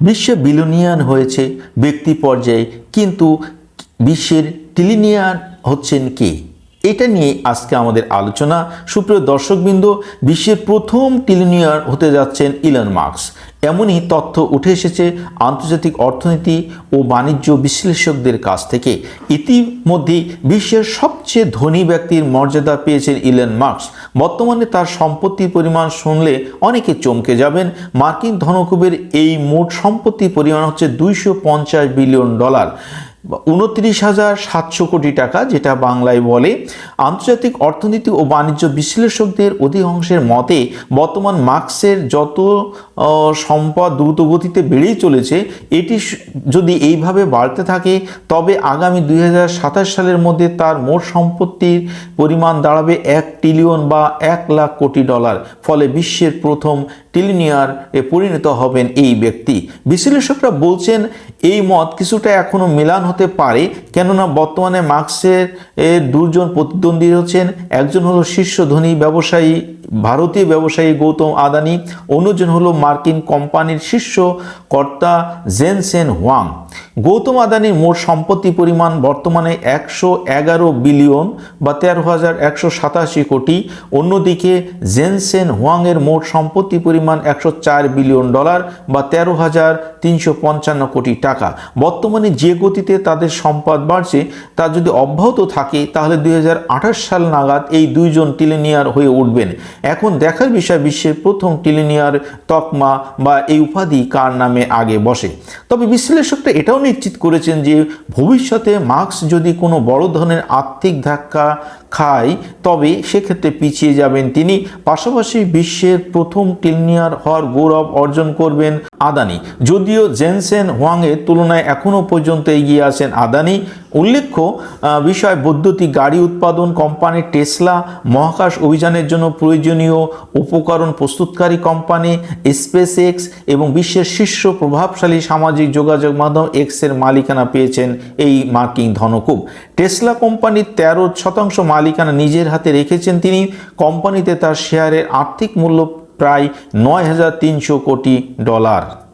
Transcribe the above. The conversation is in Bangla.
বিশ্বে বিলোনিয়ান হয়েছে ব্যক্তি পর্যায়ে কিন্তু বিশ্বের টিলিনিয়ান হচ্ছেন কে? এটা নিয়ে আজকে আমাদের আলোচনা। সুপ্রিয় দর্শকবৃন্দ, বিশ্বের প্রথম টিলিনিয়ার হতে যাচ্ছেন ইলন মার্কস এমনই তথ্য উঠে এসেছে আন্তর্জাতিক অর্থনীতি ও বাণিজ্য বিশ্লেষকদের কাছ থেকে। ইতিমধ্যে বিশ্বের সবচেয়ে ধনী ব্যক্তির মর্যাদা পেয়েছেন ইলন মার্কস বর্তমানে তার সম্পত্তির পরিমাণ শুনলে অনেকে চমকে যাবেন। মার্কিন ধনকুবের এই মোট সম্পত্তির পরিমাণ হচ্ছে দুইশো পঞ্চাশ বিলিয়ন ডলার। উনত্রিশ হাজার সাতশো কোটি টাকা, যেটা বাংলায় বলে। আন্তর্জাতিক অর্থনীতি ও বাণিজ্য বিশ্লেষকদের অধিকাংশের মতে, বর্তমান মার্কসের যত সম্পদ দ্রুতগতিতে বেড়েই চলেছে, এটি যদি এইভাবে বাড়তে থাকে, তবে আগামী দুই হাজার সাতাশ সালের মধ্যে তার মোট সম্পত্তির পরিমাণ দাঁড়াবে এক ট্রিলিয়ন বা এক লাখ কোটি ডলার, ফলে বিশ্বের প্রথম টিলিনিয়ার এ পরিণত হবেন এই ব্যক্তি। বিশ্লেষকরা বলছেন, এই মত কিছুটা এখনও মিলান হতে পারে, কেননা বর্তমানে মার্কসের দুজন প্রতিদ্বন্দ্বী হচ্ছেন। একজন হলো শীর্ষ ধনী ব্যবসায়ী, ভারতীয় ব্যবসায়ী গৌতম আদানি, অন্যজন হলো মার্কিন কোম্পানির শীর্ষ কর্তা জেনসেন হোয়াং। গৌতম আদানির মোট সম্পত্তি পরিমাণ বর্তমানে একশো এগারো বিলিয়ন বা তেরো হাজার একশো সাতাশি কোটি। অন্যদিকে জেনসেন হোয়াংয়ের মোট সম্পত্তি পরিমাণ একশো চার বিলিয়ন ডলার বা তেরো হাজার তিনশো কোটি টাকা। বর্তমানে যে গতিতে তাদের সম্পদ বাড়ছে, তা যদি অব্যাহত থাকে, তাহলে দুই সাল নাগাদ এই দুইজন টিলেনিয়ার হয়ে উঠবেন। এখন দেখার বিষয়, বিশ্বের প্রথম টিলেনিয়ার তকমা বা এই উপাধি কার নামে আগে বসে? তবে বিশ্লেষকরা এটাও নিশ্চিত করেছেন যে, ভবিষ্যতে মার্কস যদি কোনো বড় ধরনের আর্থিক ধাক্কা খায়, তবে সেক্ষেত্রে পিছিয়ে যাবেন তিনি। পাশাপাশি বিশ্বের প্রথম টিলনিয়ার হওয়ার গৌরব অর্জন করবেন আদানি। যদিও জেনসেন হোয়াংয়ের তুলনায় এখনও পর্যন্ত এগিয়ে আছেন আদানি। উল্লেখ্য বিষয় বৈদ্যুতিক গাড়ি উৎপাদন কোম্পানি টেসলা, মহাকাশ অভিযানের জন্য প্রয়োজনীয় উপকরণ প্রস্তুতকারী কোম্পানি স্পেস এক্স এবং বিশ্বের শীর্ষ প্রভাবশালী সামাজিক যোগাযোগ মাধ্যম এক্সের মালিকানা পেয়েছেন এই মার্কিন ধনকুব। টেসলা কোম্পানির তেরো শতাংশ মালিকানা নিজের হাতে রেখেছেন তিনি। কোম্পানিতে তার শেয়ারের আর্থিক মূল্য প্রায় নয় হাজার তিনশো কোটি ডলার।